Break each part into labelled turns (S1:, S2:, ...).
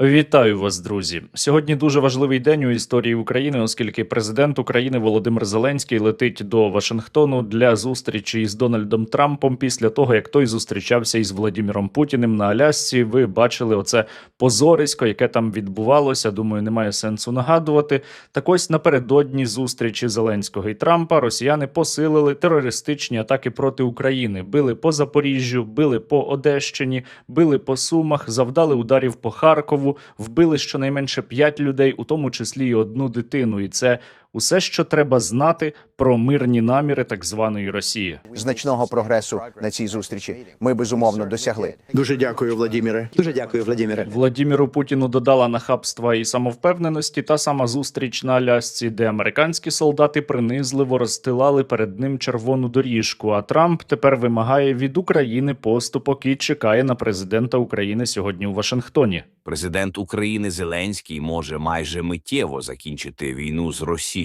S1: Вітаю вас, друзі. Сьогодні дуже важливий день у історії України, оскільки президент України Володимир Зеленський летить до Вашингтону для зустрічі із Дональдом Трампом після того, як той зустрічався із Владимиром Путіним на Алясці. Ви бачили оце позорисько, яке там відбувалося. Думаю, немає сенсу нагадувати. Так ось напередодні зустрічі Зеленського і Трампа росіяни посилили терористичні атаки проти України. Били по Запоріжжю, били по Одещині, били по Сумах, завдали ударів по Харкову, вбили щонайменше п'ять людей, у тому числі і одну дитину. І це усе, що треба знати про мирні наміри так званої Росії.
S2: значного прогресу на цій зустрічі ми безумовно досягли.
S3: Дуже дякую, Владіміре. Дуже дякую, Владіміре.
S1: Владіміру Путіну додала нахабства і самовпевненості та сама зустріч на Алясці, де американські солдати принизливо розстилали перед ним червону доріжку. А Трамп тепер вимагає від України поступок і чекає на президента України сьогодні у Вашингтоні.
S4: Президент України Зеленський може майже миттєво закінчити війну з Росією,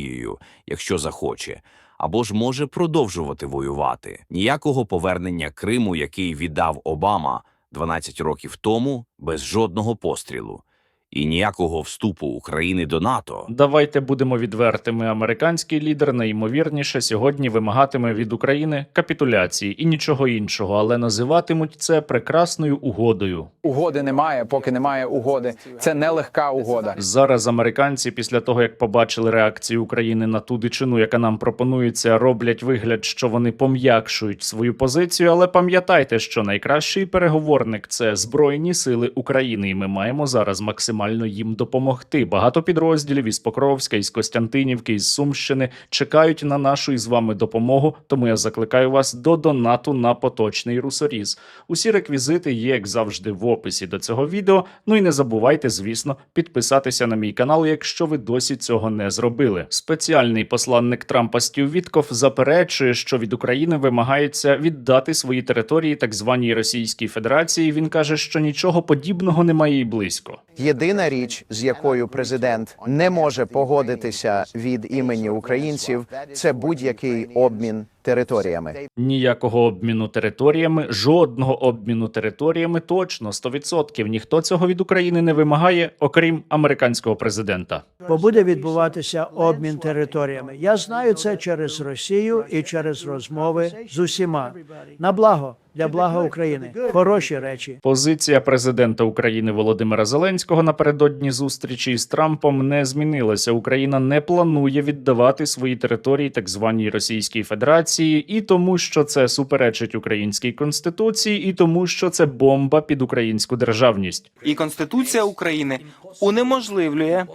S4: якщо захоче, або ж може продовжувати воювати. Ніякого повернення Криму, який віддав Обама 12 років тому, без жодного пострілу, і ніякого вступу України до НАТО.
S1: Давайте будемо відвертими. Американський лідер найімовірніше сьогодні вимагатиме від України капітуляції і нічого іншого, але називатимуть це прекрасною угодою.
S5: Угоди немає, поки немає угоди. Це нелегка угода.
S1: Зараз американці, після того як побачили реакцію України на ту дичину, яка нам пропонується, роблять вигляд, що вони пом'якшують свою позицію. Але пам'ятайте, що найкращий переговорник це збройні сили України, і ми маємо зараз максимально їм допомогти. Багато підрозділів із Покровська, із Костянтинівки, із Сумщини чекають на нашу із вами допомогу. Тому я закликаю вас до донату на поточний русоріз. Усі реквізити є, як завжди, в описі до цього відео. Ну і не забувайте, звісно, підписатися на мій канал, якщо ви досі цього не зробили. Спеціальний посланник Трампа Стів Вітков заперечує, що від України вимагається віддати свої території так званій Російській Федерації. Він каже, що нічого подібного немає і близько.
S2: Єдина річ, з якою президент не може погодитися від імені українців, це будь-який обмін територіями.
S1: Ніякого обміну територіями, жодного обміну територіями точно 100%. Ніхто цього від України не вимагає, окрім американського президента.
S6: бо буде відбуватися обмін територіями. Я знаю це через Росію і через розмови з усіма на благо для блага України. Хороші речі.
S1: Позиція президента України Володимира Зеленського напередодні зустрічі з Трампом не змінилася. Україна не планує віддавати свої території так званій Російській Федерації, і тому, що це суперечить українській конституції, і тому, що це бомба під українську державність.
S7: І Конституція України унеможливлює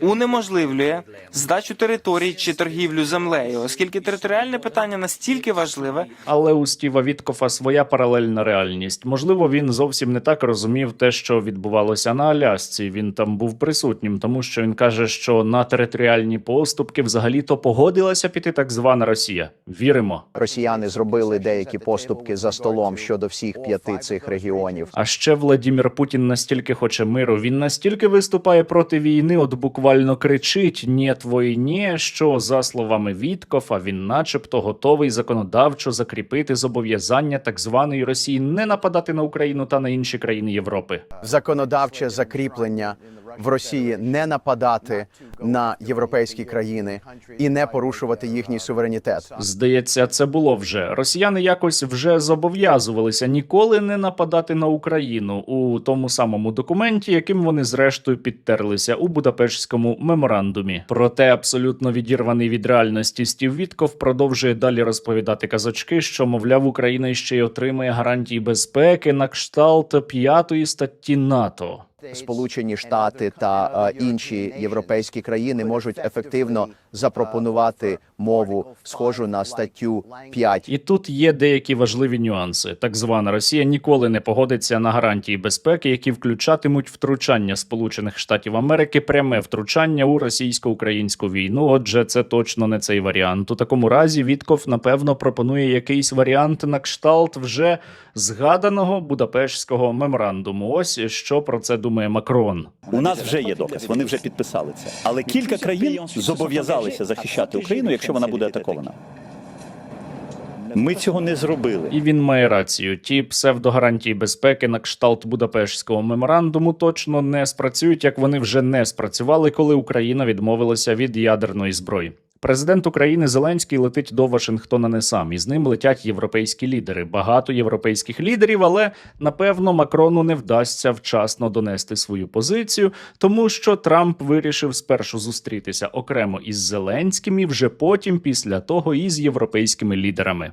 S7: унеможливлює здачу територій чи торгівлю землею, оскільки територіальне питання настільки важливе,
S1: Але у Стіва Віткофа своя паралельна реальність. Можливо, він зовсім не так розумів те, що відбувалося на Алясці. Він там був присутнім, тому що він каже, що на територіальні поступки взагалі-то погодилася піти так звана Росія. Віримо.
S2: Росіяни зробили деякі поступки за столом щодо всіх п'яти цих регіонів.
S1: А ще Владімір Путін настільки хоче миру, він настільки виступає проти війни, от буквально кричить «Нєт війні», що за словами Віткофа, він, начебто, готовий законодавчо закріпити зобов'язання так званої Росії не нападати на Україну та на інші країни Європи.
S2: Законодавче закріплення в Росії не нападати на європейські країни і не порушувати їхній суверенітет.
S1: Здається, це було вже. Росіяни якось вже зобов'язувалися ніколи не нападати на Україну у тому самому документі, яким вони зрештою підтерлися у Будапештському меморандумі. Проте абсолютно відірваний від реальності Стів Вітков продовжує далі розповідати казочки, що мовляв Україна ще й отримає гарантії безпеки на кшталт п'ятої статті НАТО.
S2: Сполучені Штати та е, інші європейські країни можуть ефективно запропонувати мову схожу на статтю 5
S1: І тут є деякі важливі нюанси. Так звана Росія ніколи не погодиться на гарантії безпеки, які включатимуть втручання Сполучених Штатів Америки, пряме втручання у російсько-українську війну. Отже, це точно не цей варіант. У такому разі Вітков напевно пропонує якийсь варіант на кшталт вже згаданого Будапештського меморандуму. Ось що про це думає Макрон.
S8: У нас вже є доказ, вони вже підписали це. Але кілька країн зобов'язалися захищати Україну, якщо вона буде атакована. Ми цього не зробили.
S1: І він має рацію. Ті псевдогарантії безпеки на кшталт Будапештського меморандуму точно не спрацюють, як вони вже не спрацювали, коли Україна відмовилася від ядерної зброї. Президент України Зеленський летить до Вашингтона не сам, і з ним летять європейські лідери. Багато європейських лідерів, але напевно Макрону не вдасться вчасно донести свою позицію, тому що Трамп вирішив спершу зустрітися окремо із Зеленським і вже потім, після того, із європейськими лідерами.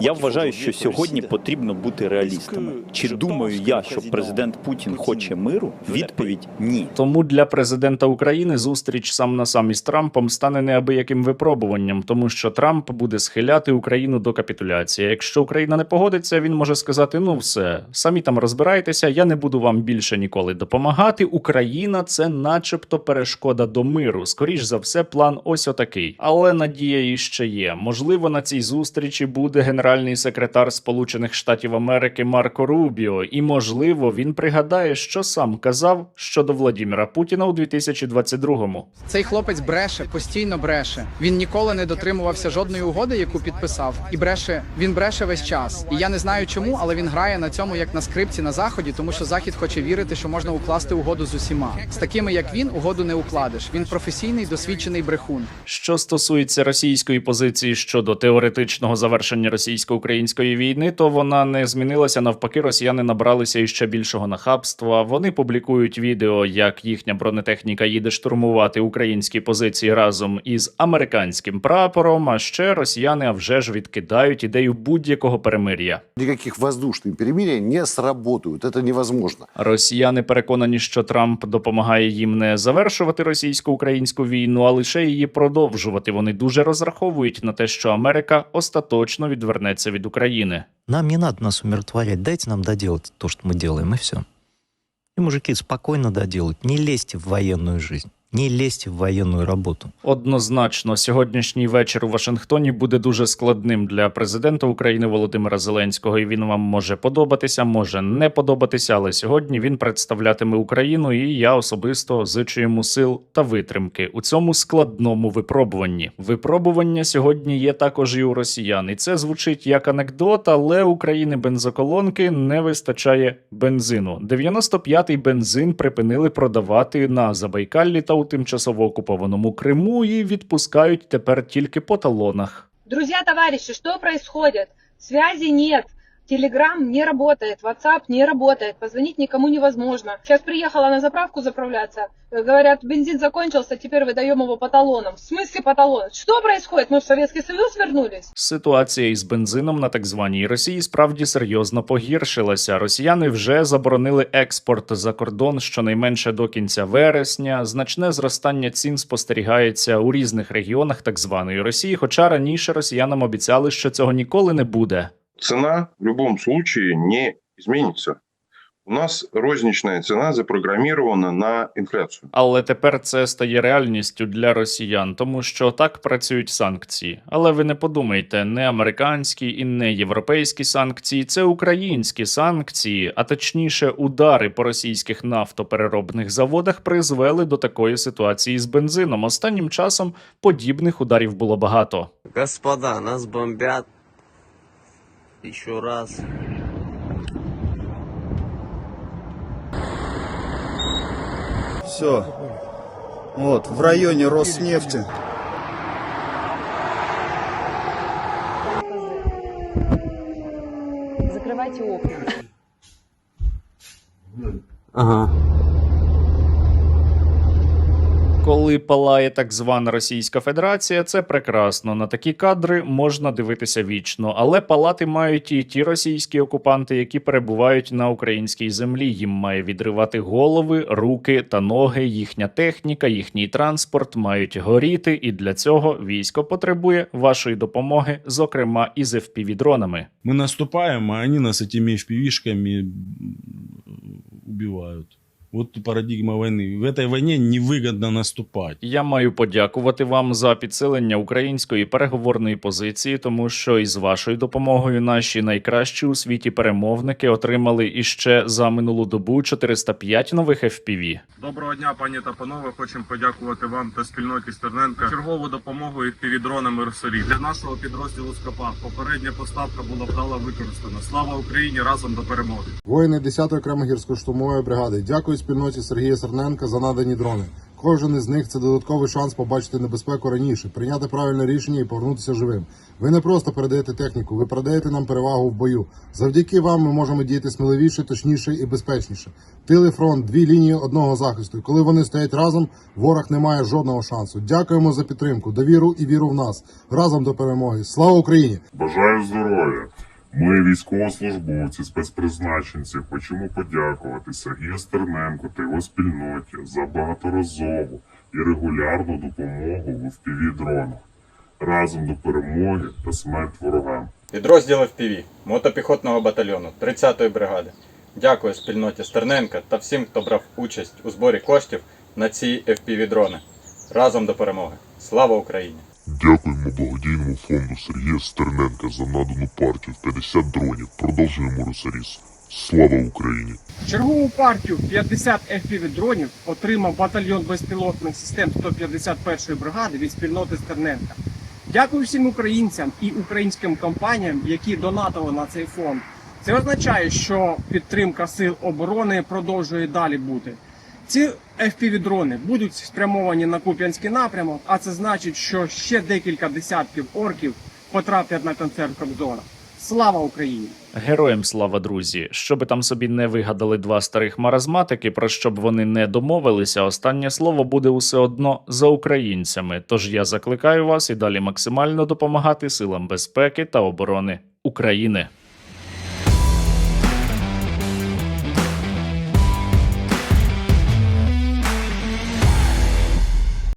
S8: Я вважаю, що сьогодні потрібно бути реалістами. Чи думаю я, що президент Путін хоче миру? Відповідь ні.
S1: Тому для президента України зустріч сам на сам із Трампом стане неабияким випробуванням, тому що Трамп буде схиляти Україну до капітуляції. Якщо Україна не погодиться, він може сказати: ну все, самі там розбирайтеся, я не буду вам більше ніколи допомагати. Україна це, начебто, перешкода до миру. Скоріш за все, план ось отакий. Але надія іще є. Можливо, на цій зустрічі буде генеральний секретар Сполучених Штатів Америки Марко Рубіо, і можливо він пригадає, що сам казав щодо Владіміра Путіна у 2022-му.
S9: Цей хлопець бреше, постійно бреше. Він ніколи не дотримувався жодної угоди, яку підписав, і бреше. Він бреше весь час. І я не знаю чому, але він грає на цьому як на скрипці на заході, тому що захід хоче вірити, що можна укласти угоду з усіма. З такими як він, угоду не укладеш. Він професійний, досвідчений брехун.
S1: Що стосується російської позиції щодо теоретичного завершення російсько-української війни, то вона не змінилася. Навпаки, росіяни набралися іще більшого нахабства. Вони публікують відео, як їхня бронетехніка їде штурмувати українські позиції разом із американським прапором. А ще росіяни а вже ж відкидають ідею будь-якого перемир'я.
S10: Никаких воздушных перемирий не сработают. Это невозможно.
S1: Росіяни переконані, що Трамп допомагає їм не завершувати російсько-українську війну, а лише її продовжувати. Вони дуже розраховують на те, що Америка остаточно відвернеться від України.
S11: Нам не надо нас умиротворять, дайте нам доделать то, что мы делаем, и все. И, мужики, спокойно доделать. Не лезьте в военную жизнь, не лезьте в военную работу.
S1: Однозначно, сьогоднішній вечір у Вашингтоні буде дуже складним для президента України Володимира Зеленського. І він вам може подобатися, може не подобатися. Але сьогодні він представлятиме Україну, і я особисто зичу йому сил та витримки у цьому складному випробуванні. Випробування сьогодні є також і у росіян. І це звучить як анекдот, але України бензоколонки не вистачає бензину. 95-й бензин припинили продавати на Забайкаллі та у тимчасово окупованому Криму і відпускають тепер тільки по талонах.
S12: Друзі, товариші, що происходит? Связи нет. Телеграм не работает, WhatsApp не работает, позвонить никому невозможно. Сейчас приехала на заправку заправляться, э, говорят, бензин закончился, теперь выдаем его по талонам. В смысле по талонам? Что происходит? Мы в Советский Союз вернулись?
S1: Ситуація із бензином на так званій Росії справді серйозно погіршилася. Росіяни вже заборонили експорт за кордон щонайменше до кінця вересня. Значне зростання цін спостерігається у різних регіонах так званої Росії. Хоча раніше росіянам обіцяли, що цього ніколи не буде.
S13: цена в любом случае не изменится. У нас розничная цена запрограммирована на инфляцию.
S1: Але тепер це стає реальністю для росіян, тому що так працюють санкції. Але ви не подумайте, не американські і не європейські санкції, це українські санкції, а точніше, удари по російських нафтопереробних заводах призвели до такої ситуації з бензином. Останнім часом подібних ударів було багато.
S14: Господа, нас бомбят. Еще раз.
S15: Все. Вот, в районе Роснефти.
S12: Закрывайте окна.
S14: Ага.
S1: Коли палає так звана Російська Федерація, це прекрасно. На такі кадри можна дивитися вічно, але палати мають і ті російські окупанти, які перебувають на українській землі. Їм має відривати голови, руки та ноги. Їхня техніка, їхній транспорт мають горіти, і для цього військо потребує вашої допомоги, зокрема і з FPV-дронами.
S16: Мы наступаем, а они нас этими FPV-шками убивают. Вот парадигма войны. В этой войне невыгодно наступать.
S1: Я маю подякувати вам за підсилення української переговорної позиції, тому що із вашою допомогою наші найкращі у світі перемовники отримали іще за минулу добу 405 нових FPV.
S17: Доброго дня, пані та панове. Хочемо подякувати вам та спільноті Стерненка. Чергову допомогу і півдронами Росорі для нашого підрозділу Скопа. Попередня поставка була вдало використана. Слава Україні! Разом до перемоги!
S18: Воїни 10-ї окремо гірсько-штурмової бригади. Дякую спільноті Сергія Серненка за надані дрони. Кожен із них це додатковий шанс побачити небезпеку раніше, прийняти правильне рішення і повернутися живим. Ви не просто передаєте техніку, ви передаєте нам перевагу в бою. Завдяки вам ми можемо діяти сміливіше, точніше і безпечніше. Тили фронт, дві лінії одного захисту. Коли вони стоять разом, ворог не має жодного шансу. Дякуємо за підтримку, довіру і віру в нас. Разом до перемоги. Слава Україні!
S19: Бажаю здоров'я. Ми, військовослужбовці, спецпризначенці, хочемо подякувати Сергію Стерненку та його спільноті за багаторазову і регулярну допомогу в FPV-дронах. Разом до перемоги та смерть ворогам.
S17: Підрозділ FPV мотопіхотного батальйону 30-ї бригади. Дякую спільноті Стерненка та всім, хто брав участь у зборі коштів на ці FPV-дрони. Разом до перемоги. Слава Україні!
S19: Дякуємо благодійному фонду Сергія Стерненка за надану партію в 50 дронів. Продовжуємо русаріс. Слава Україні!
S17: Чергову партію 50 FPV дронів отримав батальйон безпілотних систем 151-ї бригади від спільноти Стерненка. Дякую всім українцям і українським компаніям, які донатили на цей фонд. Це означає, що підтримка сил оборони продовжує далі бути. Ці FPV-дрони будуть спрямовані на Куп'янський напрямок, а це значить, що ще декілька десятків орків потраплять на концерт Кобзона. Слава Україні!
S1: Героям слава, друзі! Щоби там собі не вигадали два старих маразматики, про що б вони не домовилися, останнє слово буде усе одно за українцями. Тож я закликаю вас і далі максимально допомагати силам безпеки та оборони України.